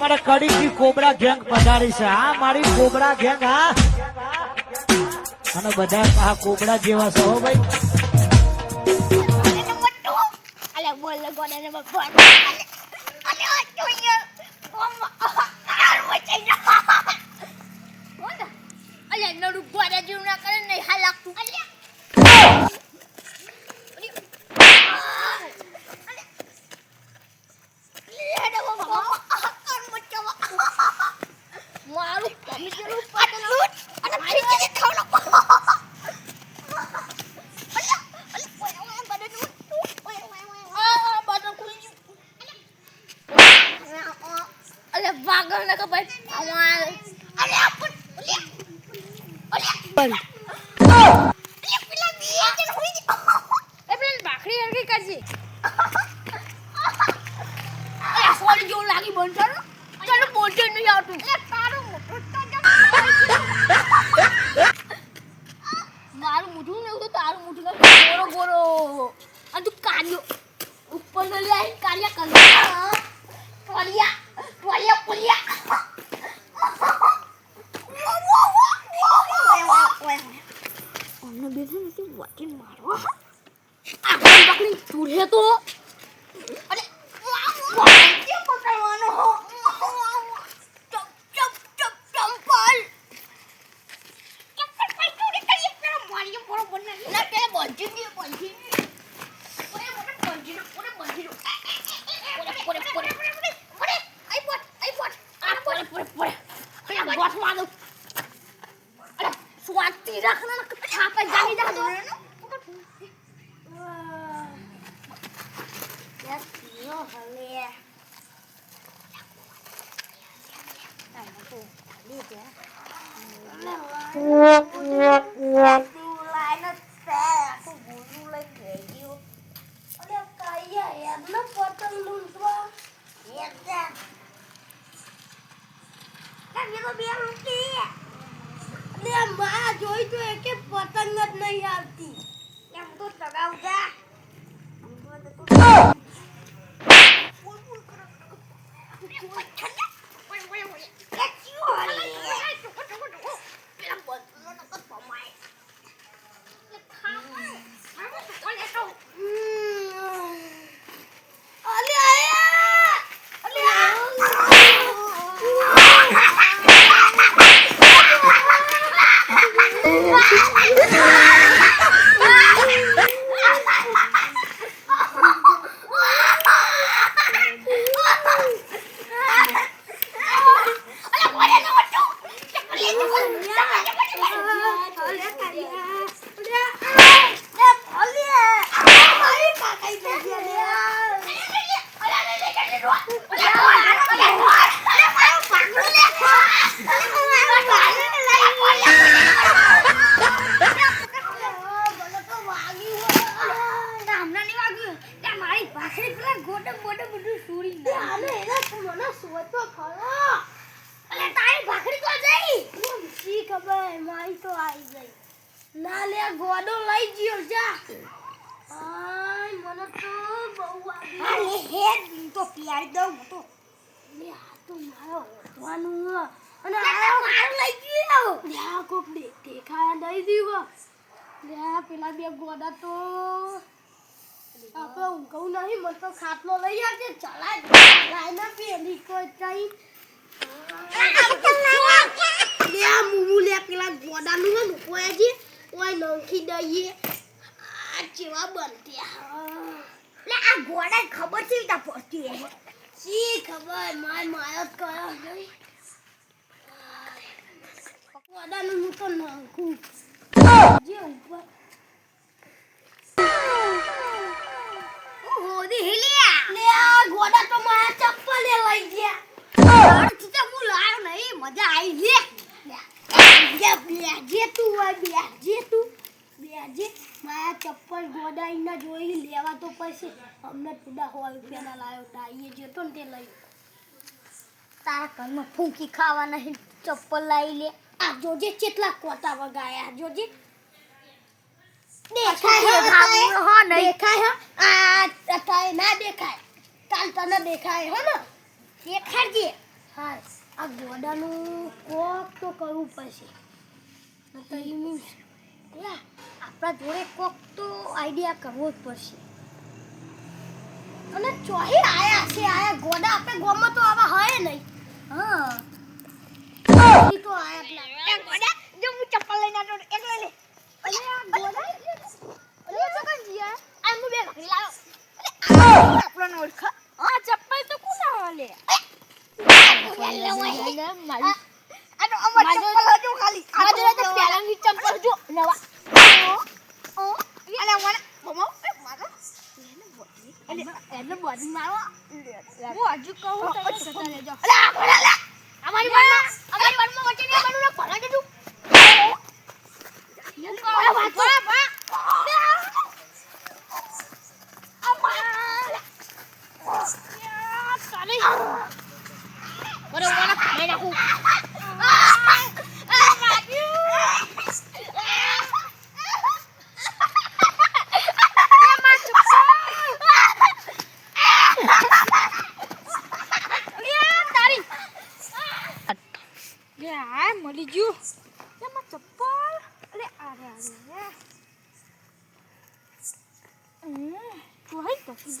અમારે કડીકી cobra gang પધારી છે. હા, મારી કોબરા ગેંગ, હા. અને બધા આ કોબરા જેવા છો ભાઈ. અલ્યા નડું ગોડા જેવું ના કરે ને હાલ લાગતું અલે મારું કમિશનનું પાટલું અને ફીકી ખાવલો અલે વાગર ને કે ભાઈ અમાર અલે આપણ અલે અલે પણ અલે પેલા બી કે હોઈ એ પેલા ભાખરી હરકી કરજી. અલે સોરી જેવું લાગી બંધ તો મારું મોઢું ને તારું મોઢું ગોરો ગોરો. અને તું કાર્યો ઉપર ન લે આઈ કાર્યા કર્યા કર્યા કર્યા કર્યા અમને બેઠો નથી વાટી મારો આ પકડી ચૂડે તો અરે વાટી પકડવાનો ચપ ચપ ચપ ચંપલ ચપ્પલ કઈ ચોરી કરી પેલા મારી બરોબર નથી ના પેલા બંધી દે બંધી ઓરે મોટે બંધી દો ઓરે બંધી દો ઓરે ઓરે ઓરે ઓરે ઓરે આઈ બોટ આઈ બોટ આ પોરે પોરે પોરે પેલા બોટ મારો અરે સ્વાતી રાખના કે છાપે જાની જા દો યસ યો હલે જોઈ તો કે પતંગ જ નહીં આવતી. એમ તો ચગાવજા ભાખરી પેલા ગોટે ગોટે બધું સુરી મને સોચો ખરો. અરે તારી ભાખરી તો જઈ. શી ખબર મારી તો આવી ગઈ. ના લે ગોડો લઈ ગયો જા. આય મને તો બહુ આવી અરે હે તો પિયારી દઉં હું તો. લે આ તો મારો ઓળખવાનું અને આ મારું લઈ ગયો. લે આ કોક દઈ દીવો લે પેલા બે ગોડા તો આપણે ઊંઘવું નહીં, મને તો ખાટલો લઈ આવજે, ચલાય ચલાય ના પેલી કોઈ ચાઈ. લે આ મુમુ લે, પેલા ગોડાનું હે મૂકવાજી ઓય નંખી દઈએ. આ જેવા બનતી લે, આ ગોડા ખબર છે તા પડતી હે શી ખબર? માર માયો જ નહીં ગોડાનું હું તો નાખું. જે ઉપર હોદી હિલિયા. લે આ ગોડા તો મારા ચપ્પલે લઈ ગયા. અર્થ તો હું લાયો નહીં મજા આવી લે જે બેજે તું હોય બેજે તું બેજે મારા ચપ્પલ ગોડાઈને જોઈ લેવા તો પછી અમને તુડા હોય રૂપિયાના લાયો ડાઈએ જતો ને તે લઈ. તારા ઘરમાં ફૂંકી ખાવા નહીં ચપ્પલ લાવી લે. આ જોજે કેટલા કોટા વગાયા જોજે. દેખાય હે નહીં. દેખાય હે. દેખાય હે ને? દેખાડજે. હા આ ગોડાનું કોક તો કરવું પડશે. આપણા જોડે કોક તો આઈડિયા કરવો જ પડશે. અને ચોહી આયા છે આયા ગોડા આપણે ગોમાં તો આવા હોય નહીં. હા. તો આયા પેલા એ ગોડા જો હું ચપ્પલ લઈને આવતો હતો, એક લઈ લે અરે આ ગોડા અરે તો કઈ જીયા આ હું બે ઘડી લાવ્યો અરે આ આપણને ઓળખા આ ચપ્પલ તો કોના હાલે આ તો અમાર ચપ્પલ હજુ ખાલી આ તો તો પહેલાની ચપ્પલ જો નવા ઓ અરે મને મમ્મા એ મારો એને એને બોડી મારો હું હજુ કહું તો જતા રહેજો અરે આ કોના લે અમારી અમારી બારમાં વચ્ચે નહીં બનવું ને ભલા જતું અરે વાત બા બા મળી ગયું એમાં ચપ્પલ અરે અરે અરે તો હઈ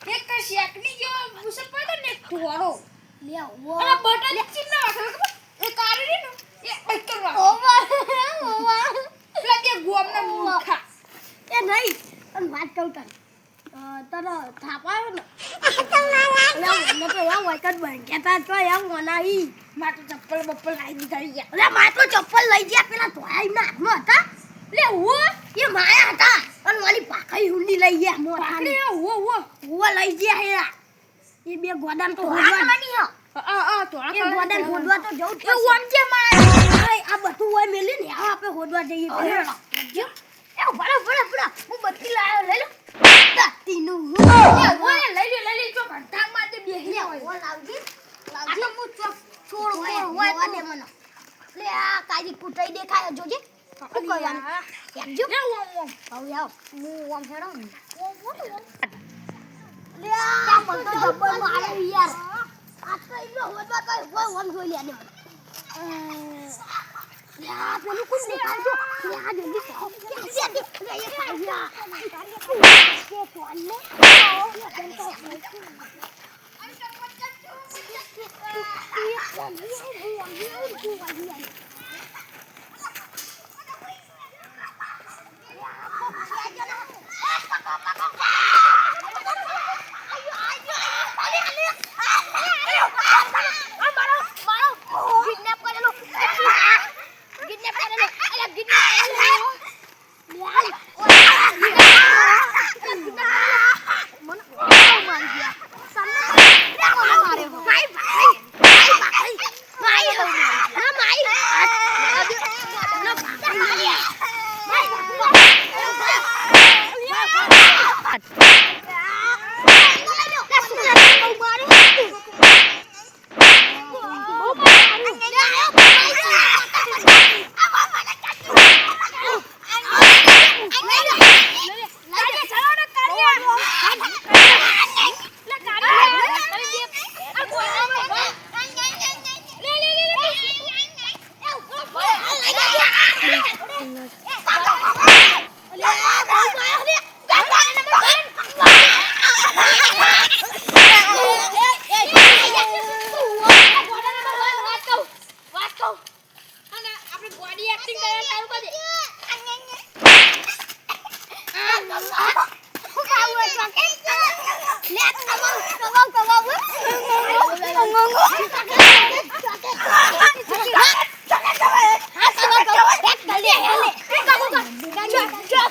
એક શેકની જેવો ભૂસો પડ્યો ને એક ઢોરો અને બટન ચીના વાગે ખબર? એ કાઢી ને એ બચર વાગે પેલા બે ગોમના મૂર્ખા. એ નહીં અને વાત કહું તને તને થાપ આવ્યો ને? એટલે મને તો કે બન કહેતા તો એમ મનાઈ. માં તો ચપ્પલ બપ્પલ લાવી દીધા યાર અરે મારે તો ચપ્પલ લઈ ગયા પેલા ધોળા એમના હાથમાં હતા. લે હો એ માયા હતા. અને મારી પાકઈ હુંડી લઈ ગયા મોટાની હો હો હુવા લઈ ગયા હે એ બે ગોદામ તો કલરની હો. આ આ ધોળા એ ગોડાને હોદવા તો જવું જ એ. ઓમ અરે, આ બધું હોય મેલી ને આવો આપણે હોદવા જઈએ. જો એ ભલે ભલે ભલે હું બત્તી લાવ્યો લઈ લો. બત્તીનું ઓય લઈ લે લઈ લે જો ઘંટા માં દે બેહી હોય. ઓ લાવજી. આ લાવજી. તો હું ચોક છોડ હોય હોય દે મને. લે આ કાજી કુટાઈ દેખાય જોજે. Cái coi làm làm giúp. Ra quăng quăng. Cậu vô. Mua quăng theo đó. Quăng quá rồi. Đang mà tôi tập bơi ngoài đây bây giờ. À tôi nó hồi đó tôi quay quăng rồi liền. Ya, beni kusma kaldı. Ya, beni Ya, ya, ya, ya, ya,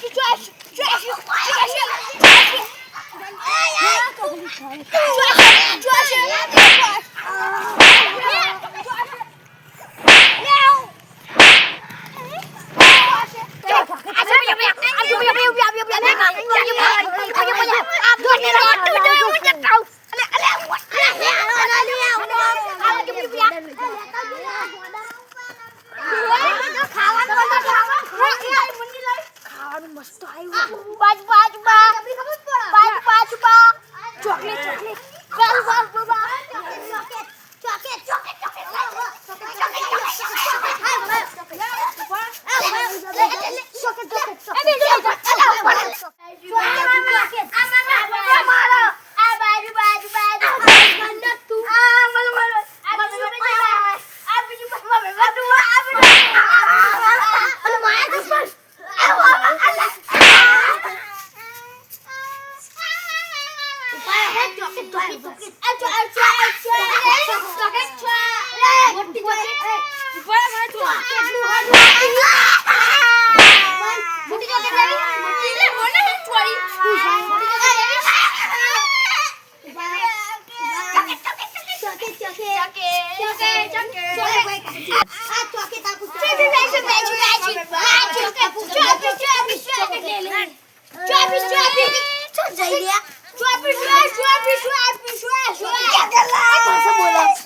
去抓去抓去抓去抓去！抓去抓去抓去！Hãy subscribe cho kênh Ghiền Mì Gõ Để không bỏ lỡ những video hấp dẫn બાજુ બાજુ બાજુ કમ લાવો છો